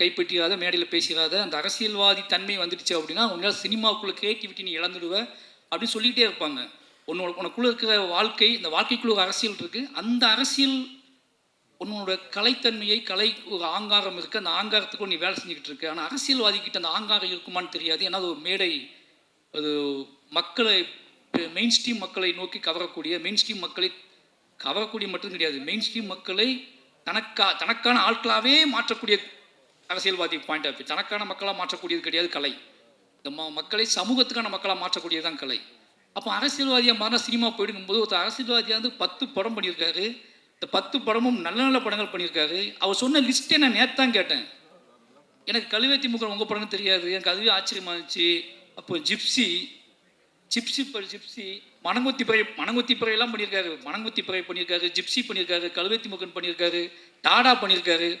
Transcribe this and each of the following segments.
கைப்பற்றிடாத மேடையில் பேசிடாத அந்த அரசியல்வாதி தன்மை வந்துடுச்சு அப்படின்னா உன்னால் சினிமாவுக்குள்ள கிரியேட்டிவிட்டி நீ இழந்துடுவ அப்படின்னு சொல்லிகிட்டே இருப்பாங்க. உன்னோட உனக்குள்ளே இருக்கிற வாழ்க்கை இந்த வாழ்க்கைக்குள்ள ஒரு அரசியல் இருக்குது அந்த அரசியல் உன்னோட கலைத்தன்மையை கலை ஒரு ஆங்காரம் இருக்குது அந்த ஆங்காரத்துக்கு நீ வேலை செஞ்சுக்கிட்டு இருக்கு. ஆனால் அரசியல்வாதிக்கிட்ட அந்த ஆங்காரம் இருக்குமான்னு தெரியாது. ஏன்னா அது ஒரு மேடை. அது மக்களை மெயின் ஸ்ட்ரீம் மக்களை நோக்கி கவரக்கூடிய மெயின் ஸ்ட்ரீம் மக்களை கவரக்கூடிய மட்டும் கிடையாது மெயின் ஸ்ட்ரீம் மக்களை தனக்கா தனக்கான ஆட்களாகவே மாற்றக்கூடிய அரசியல்வாதி பாயிண்ட் ஆஃப் தனக்கான மக்களாக மாற்றக்கூடியது கிடையாது கலை. இந்த ம மக்களை சமூகத்துக்கான மக்களாக மாற்றக்கூடியது தான் கலை. அப்போ அரசியல்வாதியாக மாறின சினிமா போயிடுங்கும்போது ஒருத்தர் அரசியல்வாதியாக வந்து பத்து படம் பண்ணியிருக்காரு. இந்த பத்து படமும் நல்ல நல்ல படங்கள் பண்ணியிருக்காரு. அவர் சொன்ன லிஸ்ட்டே நான் நேற்று தான் கேட்டேன். எனக்கு கழுவேத்தி முகம் உங்கள் படம்னு தெரியாது. எனக்கு அதுவே ஆச்சரியமா இருந்துச்சு. அப்போ ஜிப்சி ஜிப்சி ப- ஜிப்சி மணங்குத்தி பறை மணங்குத்தி பறையெல்லாம் பண்ணியிருக்காரு. மணங்குத்தி பறை பண்ணியிருக்காரு ஜிப்சி பண்ணியிருக்காரு கழுவேத்தி முகன் பண்ணியிருக்காரு டாடா பண்ணியிருக்காரு.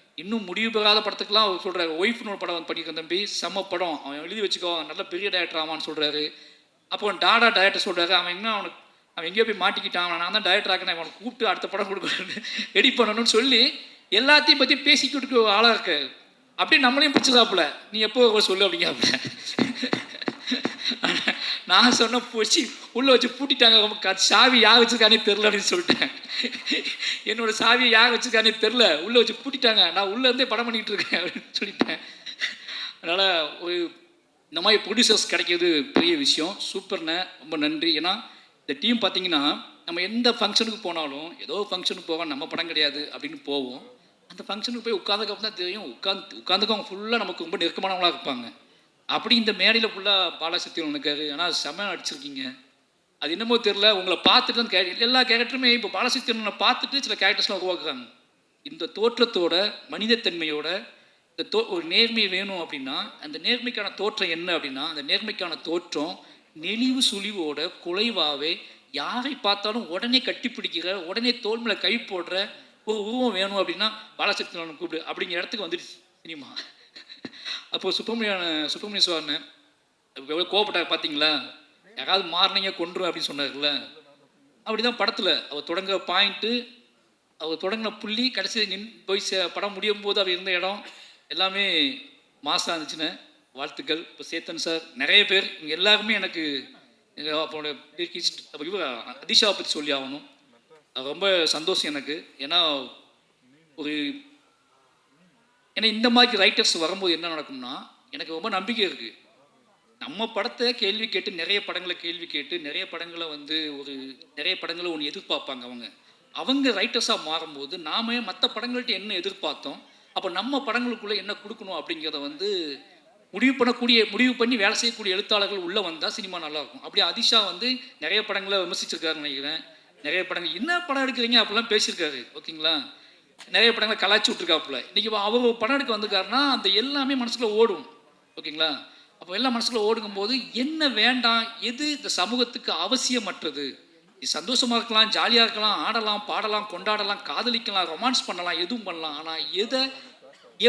இன்னும் முடிவு பெறாத படத்துக்குலாம் அவர் சொல்கிறாரு ஒய்ஃப்னு ஒரு படம் வந்து பண்ணியிருக்கேன் தம்பி. செம்ம படம். அவன் எழுதி வச்சுக்கோ. நல்ல பெரிய டேரக்டர் ஆமான்னு சொல்கிறாரு அப்போ டாடா டேரக்டர் சொல்கிறாரு அவன் இன்னும் அவனுக்கு அவன் எங்கேயோ போய் மாட்டிக்கிட்டான். நான் தான் டேரக்டர் ஆக்கினேன் அவனை கூப்பிட்டு அடுத்த படம் கொடுக்கணும் எடிட் பண்ணணும்னு சொல்லி எல்லாத்தையும் பற்றி பேசிக்கிட்டு ஆளாக இருக்காரு. அப்படியே நம்மளையும் பிடிச்சதாப்புல நீ எப்போ சொல்லு அப்படிங்காப்புல நான் சொன்ன போச்சு உள்ளே வச்சு பூட்டிட்டாங்க. சாவி யார் வச்சுருக்கானே தெரில அப்படின்னு சொல்லிட்டேன். என்னோட சாவியை யார் வச்சுருக்கானே தெரில உள்ளே வச்சு பூட்டிட்டாங்க. நான் உள்ளேருந்தே படம் பண்ணிக்கிட்டு இருக்கேன் அப்படின்னு சொல்லிட்டேன். அதனால் ஒரு இந்த மாதிரி ப்ரொடியூசர்ஸ் கிடைக்கிறது பெரிய விஷயம். சூப்பர்ண்ணே. ரொம்ப நன்றி. ஏன்னா இந்த டீம் பார்த்தீங்கன்னா நம்ம எந்த ஃபங்க்ஷனுக்கு போனாலும் ஏதோ ஃபங்க்ஷனுக்கு போவோம் நம்ம படம் கிடையாது அப்படின்னு போவோம். அந்த ஃபங்க்ஷனுக்கு போய் உட்காந்துக்கப்புறம் தான் தெரியும். உட்காந்து உட்காந்துக்கவங்க ஃபுல்லாக நமக்கு ரொம்ப நெருக்கமானவங்களாக இருப்பாங்க. அப்படி இந்த மேடையில் ஃபுல்லாக பாலாசக்திவன் இருக்காரு ஆனால் செம அடிச்சிருக்கீங்க அது என்னமோ தெரில உங்களை பார்த்துட்டு தான் கே எல்லா கேரக்டருமே இப்போ பாலசக்திவனை பார்த்துட்டு சில கேரக்டர்ஸ்லாம் உருவாக்குறாங்க. இந்த தோற்றத்தோட மனிதத்தன்மையோட இந்த தோ ஒரு நேர்மை வேணும் அப்படின்னா அந்த நேர்மைக்கான தோற்றம் என்ன அப்படின்னா அந்த நேர்மைக்கான தோற்றம் நெளிவு சுழிவோட குலைவாவே யாரை பார்த்தாலும் உடனே கட்டிப்பிடிக்கிற உடனே தோல்மையில் கை போடுற ஒரு உருவம் வேணும் அப்படின்னா பாலசக்திவன் கூப்பிடு. அப்படிங்கிற இடத்துக்கு வந்துடுச்சு சினிமா. அப்போ சுப்பிரமணியான சுப்பிரமணிய சுவாமி எவ்வளோ கோவப்பட்டார் பார்த்தீங்களா யாராவது மாறினீங்க கொன்று அப்படின்னு சொன்னார்ல அப்படிதான் படத்தில் அவர் தொடங்குற பாயிண்ட்டு அவர் தொடங்கின புள்ளி கடைசி நின் போய் சே- படம் முடியும் போது அவர் இருந்த இடம் எல்லாமே மாசாக இருந்துச்சுன்னு. வாழ்த்துக்கள். இப்போ சேத்தன் சார் நிறைய பேர் இவங்க எல்லாருமே எனக்கு அப்போ இவர் அதிஷாவை பற்றி சொல்லி ஆகணும். அது ரொம்ப சந்தோஷம் எனக்கு. ஏன்னா ஒரு ஏன்னா இந்த மாதிரி ரைட்டர்ஸ் வரும்போது என்ன நடக்கும்னா எனக்கு ரொம்ப நம்பிக்கை இருக்குது நம்ம படத்தை கேள்வி கேட்டு நிறைய படங்களை கேள்வி கேட்டு நிறைய படங்களை வந்து ஒரு நிறைய படங்களை ஒன்று எதிர்பார்ப்பாங்க அவங்க. அவங்க ரைட்டர்ஸாக மாறும்போது நாம மற்ற படங்கள்ட்ட என்ன எதிர்பார்த்தோம்? அப்போ நம்ம படங்களுக்குள்ளே என்ன கொடுக்கணும் அப்படிங்கிறத வந்து முடிவு பண்ணக்கூடிய முடிவு பண்ணி வேலை செய்யக்கூடிய எழுத்தாளர்கள் உள்ளே வந்தால் சினிமா நல்லாயிருக்கும். அப்படி அதிஷா வந்து நிறைய படங்களை விமர்சிச்சிருக்காருன்னு நினைக்கிறேன். நிறைய படங்கள் என்ன படம் எடுக்கிறீங்க? அப்படிலாம் பேசியிருக்காரு. ஓகேங்களா? நிறைய படங்களை கலாச்சி விட்ருக்காப்புல இன்றைக்கி அவர் படம் எடுக்க வந்திருக்காருன்னா அந்த எல்லாமே மனசுக்குள்ளே ஓடும். ஓகேங்களா? அப்போ எல்லாம் மனசுக்குள்ள ஓடுங்கும்போது என்ன வேண்டாம் எது இந்த சமூகத்துக்கு அவசியமற்றது? நீ சந்தோஷமா இருக்கலாம் ஜாலியாக இருக்கலாம் ஆடலாம் பாடலாம் கொண்டாடலாம் காதலிக்கலாம் ரொமான்ஸ் பண்ணலாம் எதுவும் பண்ணலாம். ஆனால் எதை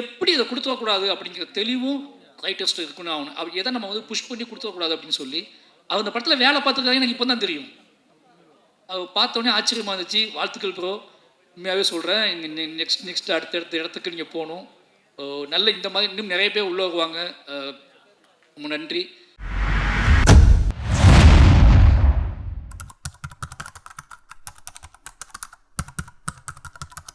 எப்படி இதை கொடுத்துடக்கூடாது அப்படிங்கிற தெளிவும் ரைட்டர்ஸ்ட்டு இருக்குன்னு ஆகணும். அப்படி எதை நம்ம வந்து புஷ் பண்ணி கொடுத்துடக்கூடாது அப்படின்னு சொல்லி அவர் அந்த படத்தில் வேலை பார்த்துருக்காங்க எனக்கு இப்போ தான் தெரியும் அவர் பார்த்தோன்னே ஆச்சரியமாக இருந்துச்சு. வாழ்த்துக்கள் ப்ரோ உண்மையாகவே சொல்கிறேன் இங்கே நெக்ஸ்ட் நெக்ஸ்ட் அடுத்தடுத்த இடத்துக்கு நீங்கள் போகணும். நல்ல இந்த மாதிரி இன்னும் நிறைய பேர் உள்ள வருவாங்க ரொம்ப நன்றி.